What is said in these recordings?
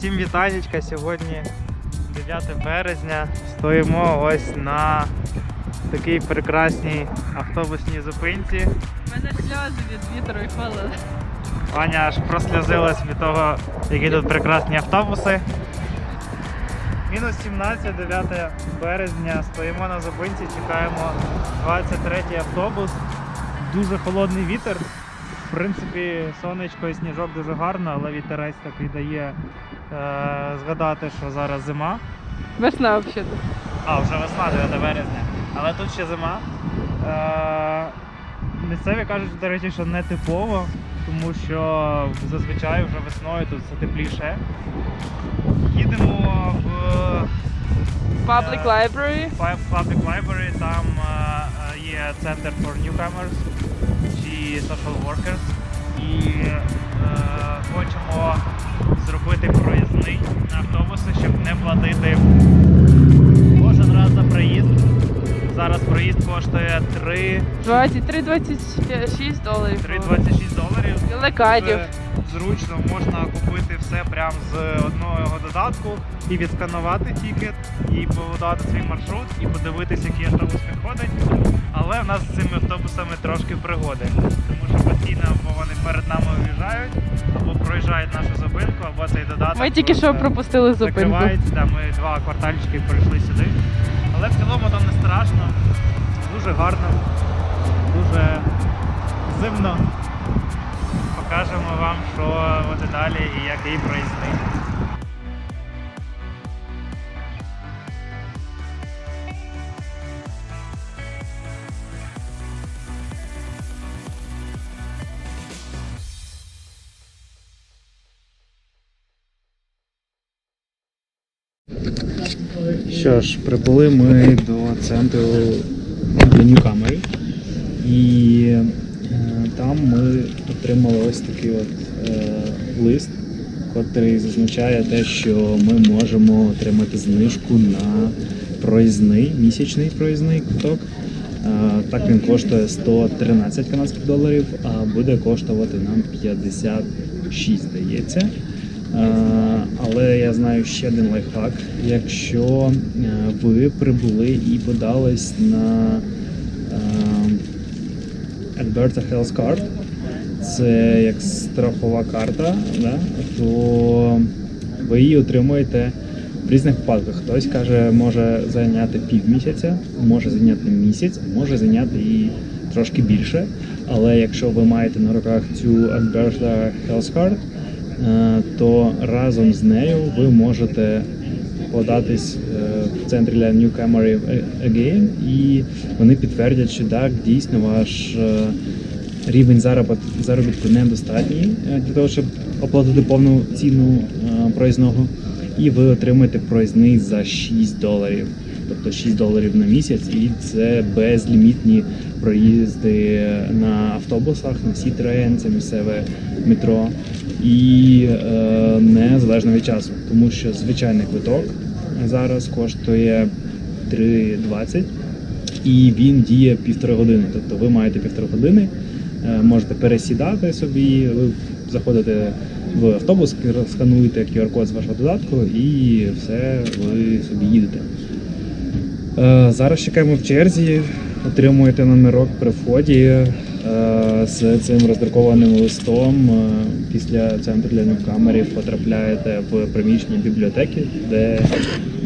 Всім вітанечка, сьогодні 9 березня. Стоїмо ось на такій прекрасній автобусній зупинці. У мене сльози від вітру і холоду. Аня аж просльозилась від того, які тут прекрасні автобуси. Мінус 17, 9 березня. Стоїмо на зупинці, чекаємо 23 автобус. Дуже холодний вітер. В принципі, сонечко і сніжок дуже гарно, але вітерець такий дає згадати, що зараз зима. Весна взагалі. А, вже весна 9 березня. Але тут ще зима. Е, місцеві кажуть, до речі, що не типово, тому що зазвичай вже весною тут все тепліше. Їдемо в Public Е, library. Public Library, там е, е, є центр for newcomers чи social workers. І е, хочемо зробити проїзний на автобуси, щоб не платити кожен раз за проїзд. Зараз проїзд коштує 3 23-26 доларів. 3,26 доларів. І лекадів. Дуже зручно можна купити все прямо з одного додатку і відсканувати тікет, і подати свій маршрут, і подивитися, який автобус підходить. Але в нас з цими автобусами трошки пригоди, постійно або вони перед нами в'їжджають, або проїжджають нашу зупинку, або цей додаток. Ми тільки що пропустили зупинку. Да, ми два квартальчики прийшли сюди. Але в цілому там не страшно, дуже гарно, дуже зимно. Покажемо вам, що буде далі і який проїзний. Що ж, прибули ми до центру Ньюкамери. І е, там ми отримали ось такий от е, лист, який зазначає те, що ми можемо отримати знижку на проїзний, місячний проїзний квиток. Е, так він коштує 113 канадських доларів, а буде коштувати нам 56, здається. Е, Але я знаю ще один лайфхак. Якщо е, ви прибули і подались на е, Alberta Health Card, це як страхова карта, да? то ви її отримуєте в різних випадках. Хтось каже, може зайняти півмісяця, може зайняти місяць, може зайняти і трошки більше. Але якщо ви маєте на руках цю Alberta Health Card, то разом з нею ви можете податись е, в центрі для Newcomer Again, і вони підтвердять, що так, дійсно ваш е, рівень заробітку недостатній е, для того, щоб оплатити повну ціну е, проїзного, і ви отримаєте проїзний за 6 доларів. Тобто 6 доларів на місяць, і це безлімітні проїзди на автобусах, на Сітрен, це місцеве метро, і е, незалежно від часу, тому що звичайний квиток зараз коштує 3,20 і він діє півтори години. Тобто ви маєте півтори години, е, можете пересідати собі, ви заходите в автобус, скануєте QR-код з вашого додатку і все, ви собі їдете. Е, Зараз чекаємо в черзі, отримуєте номерок при вході з цим роздрукованим листом. Е, Після центру для нewcomerів потрапляєте в приміщення бібліотеки, де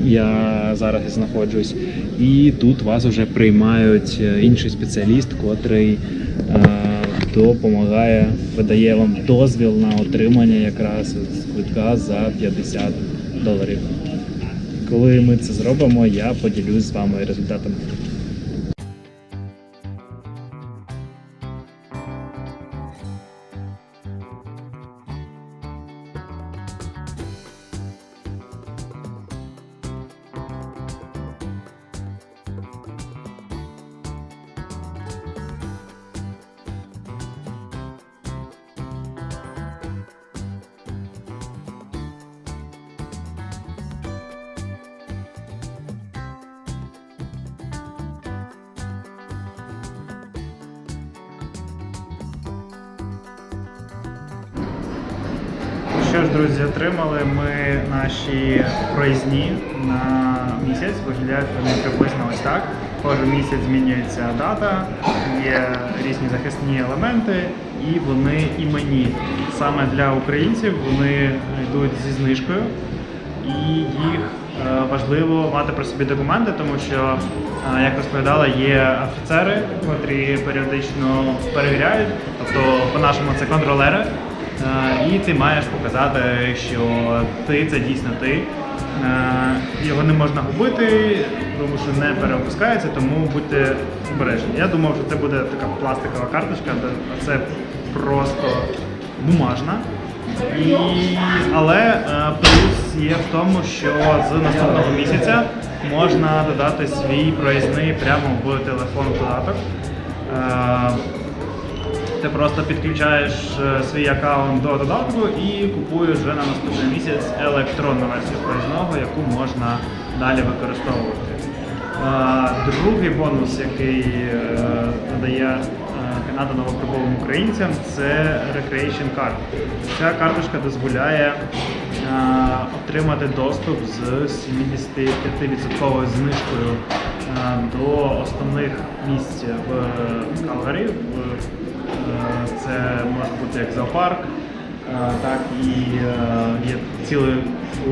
я зараз знаходжусь. І тут вас вже приймають е, інший спеціаліст, котрий е, допомагає, видає вам дозвіл на отримання якраз квитка за 50 доларів. Коли ми це зробимо, я поділюсь з вами результатами. Ж, друзі, отримали ми наші проїзні на місяць. Виглядають вони приблизно ось так. Кожен місяць змінюється дата, є різні захисні елементи, і вони іменні. Саме для українців вони йдуть зі знижкою, і їх е, важливо мати при собі документи, тому що, е, як розповідала, є офіцери, котрі періодично перевіряють, тобто по-нашому це контролери. Е, І ти маєш показати, що ти це дійсно ти. Е, Його не можна губити, тому що не переопускається, тому будьте обережні. Я думав, що це буде така пластикова карточка, а це просто бумажна. І, але е, плюс є в тому, що з наступного місяця можна додати свій проїзний прямо в телефон додаток. Ти просто підключаєш е, свій аккаунт до додатку і купуєш вже на наступний місяць електронну версію проїзного, яку можна далі використовувати. Другий бонус, який е, надає е, Канада новоприбулим українцям, це Recreation Card. Ця карточка дозволяє отримати доступ з 75% знижкою до основних місць в Калгарі. В- Це може бути як зоопарк, е, так і е, є цілий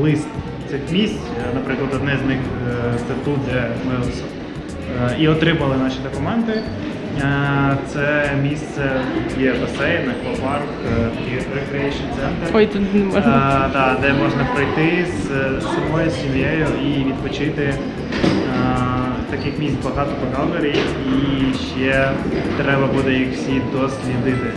лист цих місць. Е, Наприклад, одне з них е, це тут, де ми е, і отримали наші документи. Е, Це місце є басейн, аквапарк, е, recreation центр. Ой, тут не можна. Е, да, де можна прийти з е, самою сім'єю і відпочити. Е, Таких місць багато по Калгарі і ще треба буде їх всі дослідити.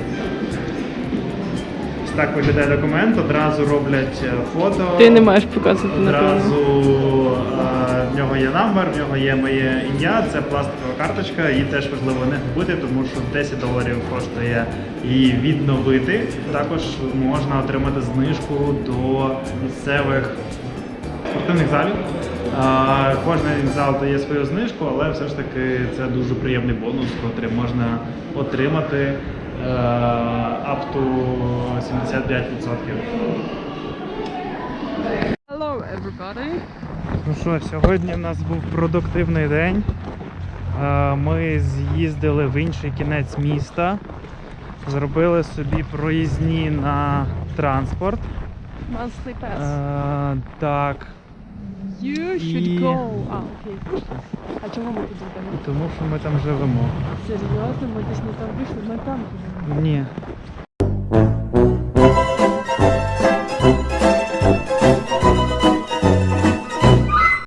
Ось так виглядає документ, одразу роблять е, фото. Ти не маєш показувати. Одразу е, в нього є номер, в нього є моє ім'я, це пластикова карточка, її теж важливо не губити, тому що 10 доларів коштує її відновити. Також можна отримати знижку до місцевих спортивних залів. Кожен зал дає свою знижку, але все ж таки це дуже приємний бонус, який можна отримати е, up to 75%. Hello, everybody. Ну що, сьогодні в нас був продуктивний день. Е, Ми з'їздили в інший кінець міста, зробили собі проїзні на транспорт. Monthly pass. Е, Так, You should і- go. А, окей. А чому ми тут живемо? тому що ми там живемо. Серйозно, ми десь не там вийшли, ми там живемо. Ні,